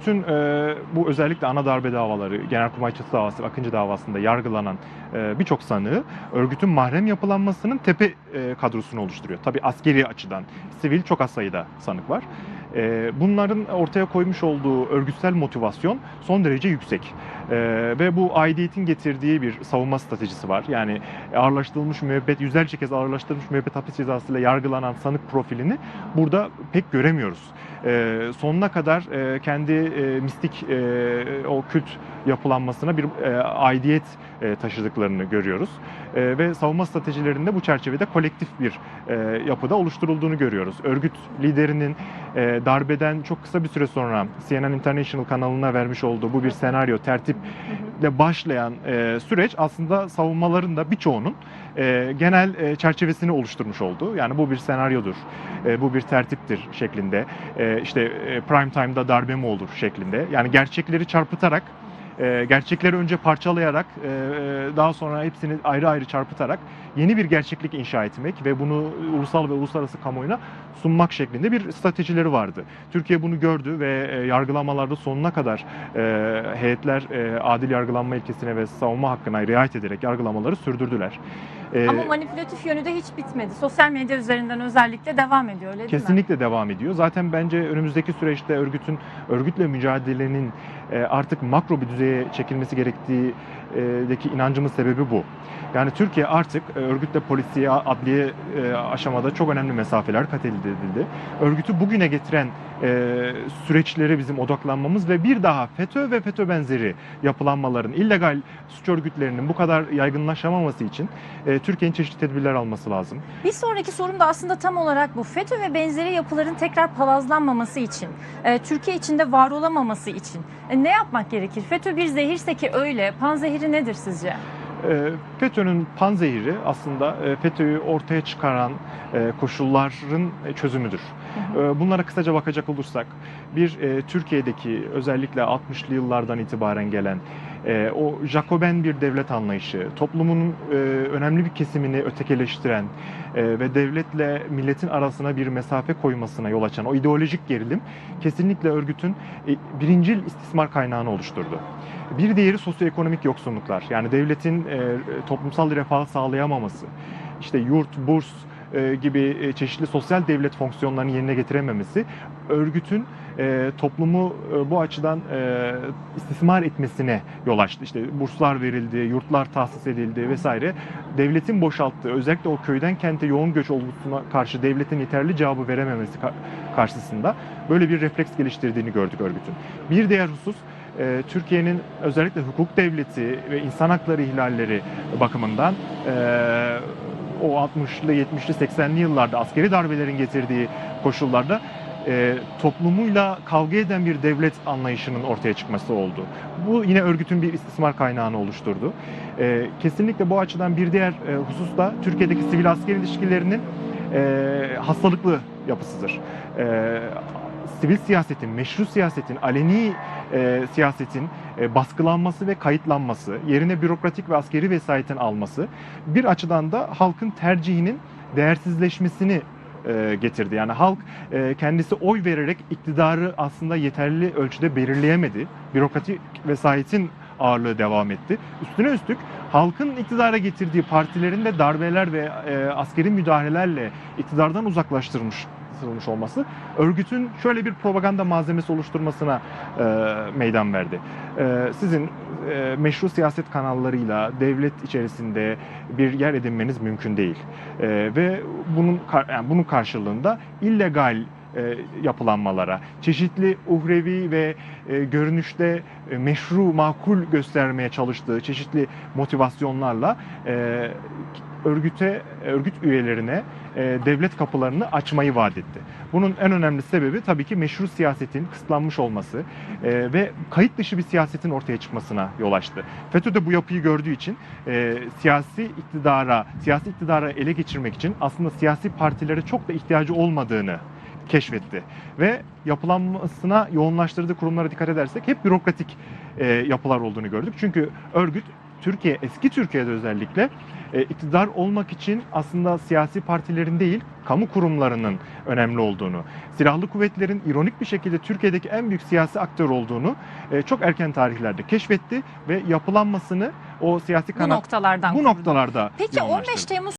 Bütün e, bu özellikle ana darbe davaları, Genelkurmay Çatısı davası, Akıncı davasında yargılanan e, birçok sanığı örgütün mahrem yapılanmasının tepe e, kadrosunu oluşturuyor. Tabii askeri açıdan, sivil çok az sayıda sanık var. E, bunların ortaya koymuş olduğu örgütsel motivasyon son derece yüksek. E, ve bu aidiyetin getirdiği bir savunma stratejisi var. Yani ağırlaştırılmış müebbet, yüzlerce kez ağırlaştırılmış müebbet hapis cezasıyla yargılanan sanık profilini burada pek göremiyoruz. E, sonuna kadar e, kendi e, mistik e, o kült yapılanmasına bir e, aidiyet taşıdıklarını görüyoruz. E, ve savunma stratejilerinde bu çerçevede kolektif bir e, yapıda oluşturulduğunu görüyoruz. Örgüt liderinin e, darbeden çok kısa bir süre sonra CNN International kanalına vermiş olduğu bu bir senaryo, tertiple başlayan e, süreç aslında savunmaların da birçoğunun e, genel e, çerçevesini oluşturmuş oldu. Yani bu bir senaryodur, e, bu bir tertiptir şeklinde, e, işte e, prime time'da darbe mi olur şeklinde. Yani gerçekleri çarpıtarak e, gerçekleri önce parçalayarak e, e, daha sonra hepsini ayrı ayrı çarpıtarak yeni bir gerçeklik inşa etmek ve bunu ulusal ve uluslararası kamuoyuna sunmak şeklinde bir stratejileri vardı. Türkiye bunu gördü ve e, yargılamalarda sonuna kadar e, heyetler e, adil yargılanma ilkesine ve savunma hakkına riayet ederek yargılamaları sürdürdüler. E, Ama manipülatif yönü de hiç bitmedi. Sosyal medya üzerinden özellikle devam ediyor öyle değil mi? Kesinlikle devam ediyor. Zaten bence önümüzdeki süreçte örgütün örgütle mücadelenin e, artık makro bir düzeye çekilmesi gerektiğindeki inancımın sebebi bu. Yani Türkiye artık e, örgütle polisiye, adliye e, aşamada çok önemli mesafeler kat edildi. Örgütü bugüne getiren e, süreçlere bizim odaklanmamız ve bir daha FETÖ ve FETÖ benzeri yapılanmaların, illegal suç örgütlerinin bu kadar yaygınlaşamaması için e, Türkiye'nin çeşitli tedbirler alması lazım. Bir sonraki sorum da aslında tam olarak bu. FETÖ ve benzeri yapıların tekrar palazlanmaması için, e, Türkiye içinde var olamaması için e, ne yapmak gerekir? FETÖ bir zehirse ki öyle, panzehiri nedir sizce? E, FETÖ'nün panzehiri aslında e, FETÖ'yü ortaya çıkaran e, koşulların e, çözümüdür. Hı E, Bunlara kısaca bakacak olursak, bir Türkiye'deki özellikle 60'lı yıllardan itibaren gelen e, o Jacoben bir devlet anlayışı, toplumun e, önemli bir kesimini ötekeleştiren e, ve devletle milletin arasına bir mesafe koymasına yol açan o ideolojik gerilim kesinlikle örgütün e, birincil istismar kaynağını oluşturdu. Bir diğeri sosyoekonomik yoksunluklar. Yani devletin e, toplumsal refahı sağlayamaması, işte yurt, burs e, gibi e, çeşitli sosyal devlet fonksiyonlarını yerine getirememesi örgütün e, toplumu bu açıdan istismar etmesine yol açtı. İşte burslar verildi, yurtlar tahsis edildi vesaire. Devletin boşalttığı, özellikle o köyden kente yoğun göç olgusuna karşı devletin yeterli cevabı verememesi ka- karşısında böyle bir refleks geliştirdiğini gördük örgütün. Bir diğer husus Türkiye'nin özellikle hukuk devleti ve insan hakları ihlalleri bakımından o 60'lı, 70'li, 80'li yıllarda askeri darbelerin getirdiği koşullarda e, toplumuyla kavga eden bir devlet anlayışının ortaya çıkması oldu. Bu yine örgütün bir istismar kaynağını oluşturdu. E, kesinlikle bu açıdan bir diğer e, husus da Türkiye'deki sivil asker ilişkilerinin e, hastalıklı yapısıdır. E, sivil siyasetin, meşru siyasetin, aleni e, siyasetin e, baskılanması ve kayıtlanması, yerine bürokratik ve askeri vesayetin alması bir açıdan da halkın tercihinin değersizleşmesini e, getirdi. Yani halk e, kendisi oy vererek iktidarı aslında yeterli ölçüde belirleyemedi. Bürokratik vesayetin ağırlığı devam etti. Üstüne üstlük halkın iktidara getirdiği partilerin de darbeler ve e, askeri müdahalelerle iktidardan uzaklaştırmış yaptırılmış olması örgütün şöyle bir propaganda malzemesi oluşturmasına e, meydan verdi. E, sizin e, meşru siyaset kanallarıyla devlet içerisinde bir yer edinmeniz mümkün değil. E, ve bunun yani bunun karşılığında illegal yapılanmalara, çeşitli uhrevi ve e, görünüşte e, meşru, makul göstermeye çalıştığı çeşitli motivasyonlarla e, örgüte, örgüt üyelerine e, devlet kapılarını açmayı vaat etti. Bunun en önemli sebebi tabii ki meşru siyasetin kısıtlanmış olması e, ve kayıt dışı bir siyasetin ortaya çıkmasına yol açtı. FETÖ de bu yapıyı gördüğü için e, siyasi iktidara, siyasi iktidara ele geçirmek için aslında siyasi partilere çok da ihtiyacı olmadığını keşfetti. Ve yapılanmasına yoğunlaştırdığı kurumlara dikkat edersek hep bürokratik e, yapılar olduğunu gördük. Çünkü örgüt Türkiye, eski Türkiye'de özellikle e, iktidar olmak için aslında siyasi partilerin değil, kamu kurumlarının önemli olduğunu, silahlı kuvvetlerin ironik bir şekilde Türkiye'deki en büyük siyasi aktör olduğunu e, çok erken tarihlerde keşfetti ve yapılanmasını o siyasi Bu kanat noktalardan bu kurdu. noktalarda Peki yoğunlaştırdı. 15 Temmuz